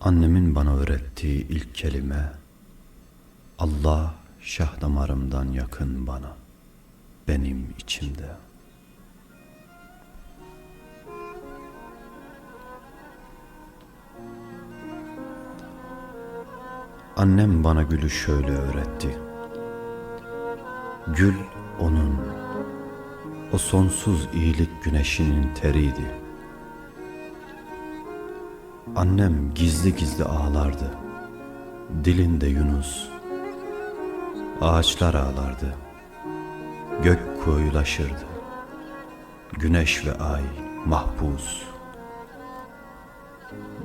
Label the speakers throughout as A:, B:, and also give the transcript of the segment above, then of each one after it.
A: Annemin bana öğrettiği ilk kelime Allah şah damarımdan yakın bana, benim içimde. Annem bana gülü şöyle öğretti. Gül onun, o sonsuz iyilik güneşinin teriydi. Annem gizli gizli ağlardı. Dilinde Yunus. Ağaçlar ağlardı. Gök koyulaşırdı. Güneş ve ay mahpus.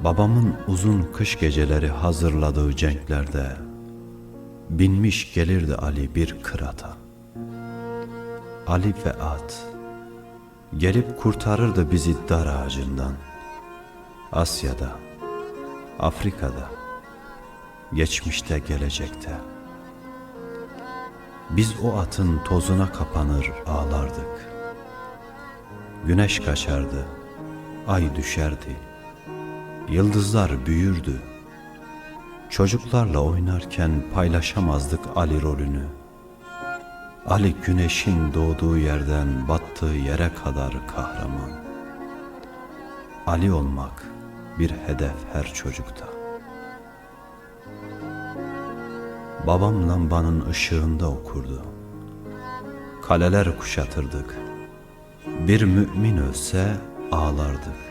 A: Babamın uzun kış geceleri hazırladığı cenklerde binmiş gelirdi Ali bir kırata. Ali ve at gelip kurtarırdı bizi dar ağacından. Asya'da, Afrika'da, geçmişte, gelecekte. Biz o atın tozuna kapanır ağlardık. Güneş kaçardı, ay düşerdi, yıldızlar büyürdü. Çocuklarla oynarken paylaşamazdık Ali rolünü. Ali güneşin doğduğu yerden battığı yere kadar kahraman. Ali olmak bir hedef her çocukta. Babam lambanın ışığında okurdu. Kaleler kuşatırdık. Bir mümin ölse ağlardık.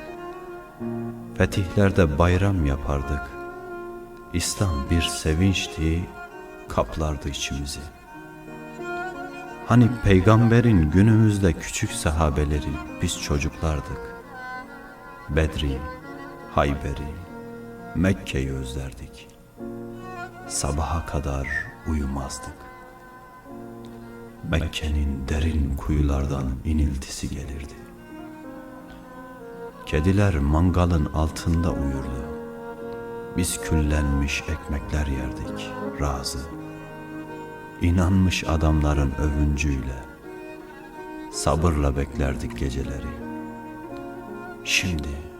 A: Fetihlerde bayram yapardık. İslam bir sevinçti, kaplardı içimizi. Hani peygamberin günümüzde küçük sahabeleri biz çocuklardık. Bedri, Hayber'i, Mekke'yi özlerdik. Sabaha kadar uyumazdık. Mekke'nin derin kuyulardan iniltisi gelirdi. Kediler mangalın altında uyurdu. Biz küllenmiş ekmekler yerdik, razı. İnanmış adamların övüncüyle, sabırla beklerdik geceleri. Şimdi,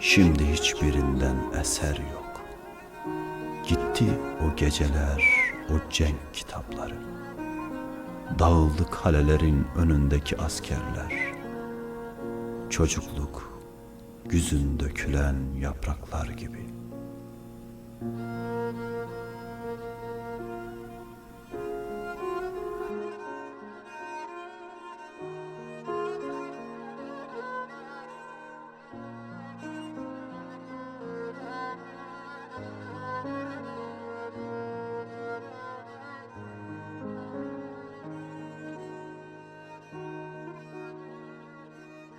A: şimdi hiçbirinden eser yok. Gitti o geceler, o cenk kitapları. Dağıldı kalelerin önündeki askerler. Çocukluk, güzün dökülen yapraklar gibi.